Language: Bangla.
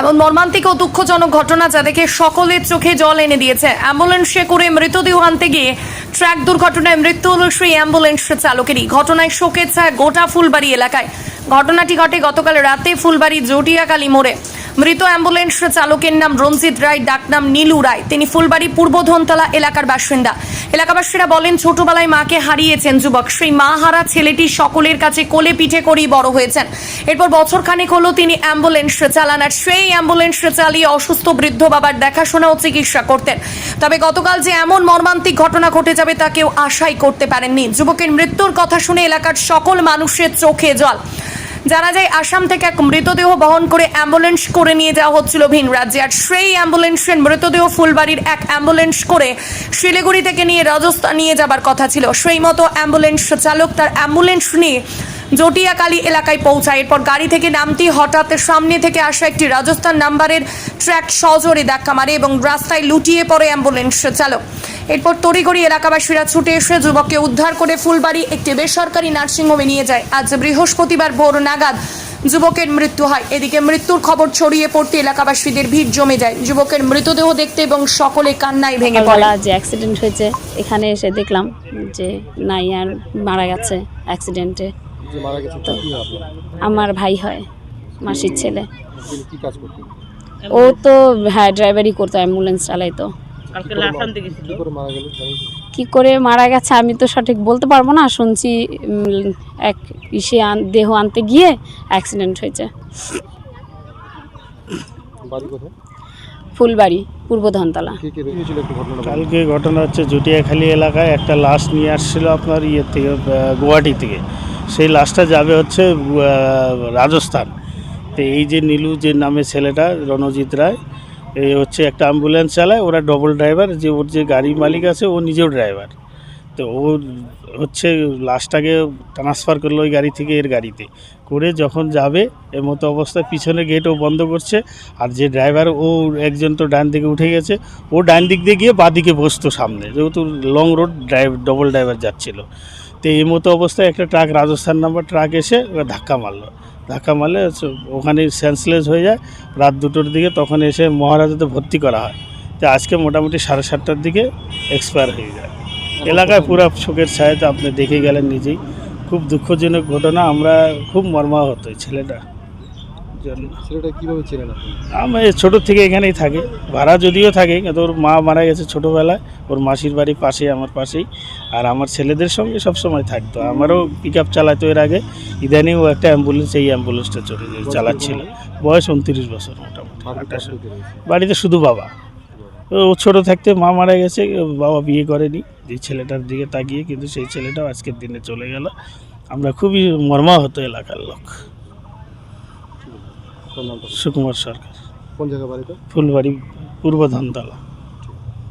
এমন মর্মান্তিক ও দুঃখজনক ঘটনা যা দেখে সকলের চোখে জল এনে দিয়েছে। অ্যাম্বুলেন্সে করে মৃতদেহ আনতে গিয়ে ট্র্যাক দুর্ঘটনায় মৃত্যু হল সেই অ্যাম্বুলেন্স চালকেরই। ঘটনায় শোকের ছায়া গোটা ফুলবাড়ি এলাকায়। ঘটনাটি ঘটে গতকাল রাতে ফুলবাড়ি জটিয়াকালী মোড়ে। মৃত অ্যাম্বুলেন্স চালকের নাম রঞ্জিত রায়, ডাকনাম নীলু রায়। তিনি ফুলবাড়ি পূর্ব ধনতলা এলাকার বাসিন্দা। এলাকাবাসীরা বলেন, ছোটবেলায় মাকে হারিয়েছেন যুবক। সেই মা হারা ছেলেটি সকলের কাছে কোলে পিঠে করেই বড় হয়েছেন। এরপর বছর খানেক হলো তিনি অ্যাম্বুলেন্স চালান আর সেই অ্যাম্বুলেন্স চালিয়ে অসুস্থ বৃদ্ধ বাবার দেখাশোনা ও চিকিৎসা করতেন। তবে গতকাল যে এমন মর্মান্তিক ঘটনা ঘটে যাবে তা কেউ আশাই করতে পারেননি। যুবকের মৃত্যুর কথা শুনে এলাকার সকল মানুষের চোখে জল। জানা যায়, আসাম থেকে এক মৃতদেহ বহন করে অ্যাম্বুলেন্স করে নিয়ে যাওয়া হচ্ছিল ভিন রাজ্যে। আর সেই অ্যাম্বুলেন্সের মৃতদেহ ফুলবাড়ির এক অ্যাম্বুলেন্স করে শিলিগুড়ি থেকে নিয়ে রাজস্থান নিয়ে যাবার কথা ছিল। সেই মতো অ্যাম্বুলেন্স চালক তার অ্যাম্বুলেন্স নিয়ে জটিয়াকালী এলাকায় পৌঁছায়। এরপর গাড়ি থেকে নামতেই হঠাৎ সামনে থেকে আসা একটি রাজস্থান নাম্বারের ট্র্যাক সজোরে ধাক্কা মারে এবং রাস্তায় লুটিয়ে পড়ে অ্যাম্বুলেন্স চালক। এরপর তড়িঘড়ি এলাকাবাসীরা ছুটে এসে যুবককে উদ্ধার করে ফুলবাড়ি একটি বেসরকারি নার্সিংহোমে নিয়ে যায়। আজ বৃহস্পতিবার ভোর নাগাদ যুবকের মৃত্যু হয়। এদিকে মৃত্যুর খবর ছড়িয়ে পড়তে এলাকাবাসীদের ভিড় জমে যায়। যুবকের মৃতদেহ দেখতে এবং সকলে কান্নায় ভেঙে পড়ে। যে অ্যাক্সিডেন্ট হয়েছে। এখানে এসে দেখলাম যে নাই আর মারা গেছে অ্যাক্সিডেন্টে যে মারা গেছে কি আপনার আমার ভাই হয় মাসির ছেলে। ও তো হ্যাঁ ড্রাইভারই করতো অ্যাম্বুলেন্স চালাইতো। কি করে মারা গেল জানেন কি? কি করে মারা গেছে আমি তো সঠিক বলতে পারব না। শুনছি এক ইসে আন- দেহ আনতে গিয়ে অ্যাক্সিডেন্ট হয়েছে। ফুলবাড়ি পূর্ব ধনতলা। কালকে ঘটনা হচ্ছে জুটিয়াখালী এলাকায় একটা লাশ নিয়ে আসছিল আপনার ইয়ে থেকে গুয়াহাটি থেকে। সেই লাশটা যাবে হচ্ছে রাজস্থান। তো এই যে নীলু যে নামে ছেলেটা রণজিৎ রায় এই হচ্ছে একটা অ্যাম্বুলেন্স চালায়, ওরা ডবল ড্রাইভার যে ওর যে গাড়ির মালিক আছে, ও নিজেও ড্রাইভার তো ও হচ্ছে লাশটাকে ট্রান্সফার করল ওই গাড়ি থেকে এর গাড়িতে। করে যখন যাবে এর মতো অবস্থায় পিছনে গেট ও বন্ধ করছে, আর যে ড্রাইভার ও একজন তো ডান দিকে উঠে গেছে, ও ডান দিক দিয়ে গিয়ে বাঁ দিকে বসতো সামনে। যেহেতু long road drive double driver যাচ্ছিল। তো এই মতো অবস্থায় একটা ট্রাক, রাজস্থান নাম্বার ট্রাক এসে ধাক্কা মারলো। ধাক্কা মারলে ওখানে সেন্সলেস হয়ে যায়, রাত দুটোর দিকে তখন এসে মহারাজাতে ভর্তি করা হয়। তো আজকে মোটামুটি সাড়ে সাতটার দিকে এক্সপায়ার হয়ে যায়। এলাকায় পুরো শোকের ছায়াতে আপনি দেখে গেলেন নিজেই। খুব দুঃখজনক ঘটনা, আমরা খুব মর্মাহত ছেলেটা। জন্য ছেলেটা কীভাবে আমি ছোটো থেকে এখানেই থাকে। ভাড়া যদিও থাকে কিন্তু ওর মা মারা গেছে ছোটোবেলায়। ওর মাসির বাড়ি পাশে আমার পাশেই। আর আমার ছেলেদের সঙ্গে সব সময় থাকতো। আমারও পিক আপ চালাতো এর আগে। ইদানিং ও একটা অ্যাম্বুলেন্স এই অ্যাম্বুলেন্সটা চলে চালাচ্ছিল। বয়স উনত্রিশ বছর মোটামুটি। বাড়িতে শুধু বাবা। ও ছোটো থাকতে মা মারা গেছে বাবা বিয়ে করেনি। যে ছেলেটার দিকে তাকিয়ে কিন্তু সেই ছেলেটাও আজকের দিনে চলে গেল। আমরা খুবই মর্মাহত এলাকার লোক। আপনার নামটা সুকুমার সরকার। কোন জায়গা বাড়িতে ফুলবাড়ি পূর্ব ধানতলা।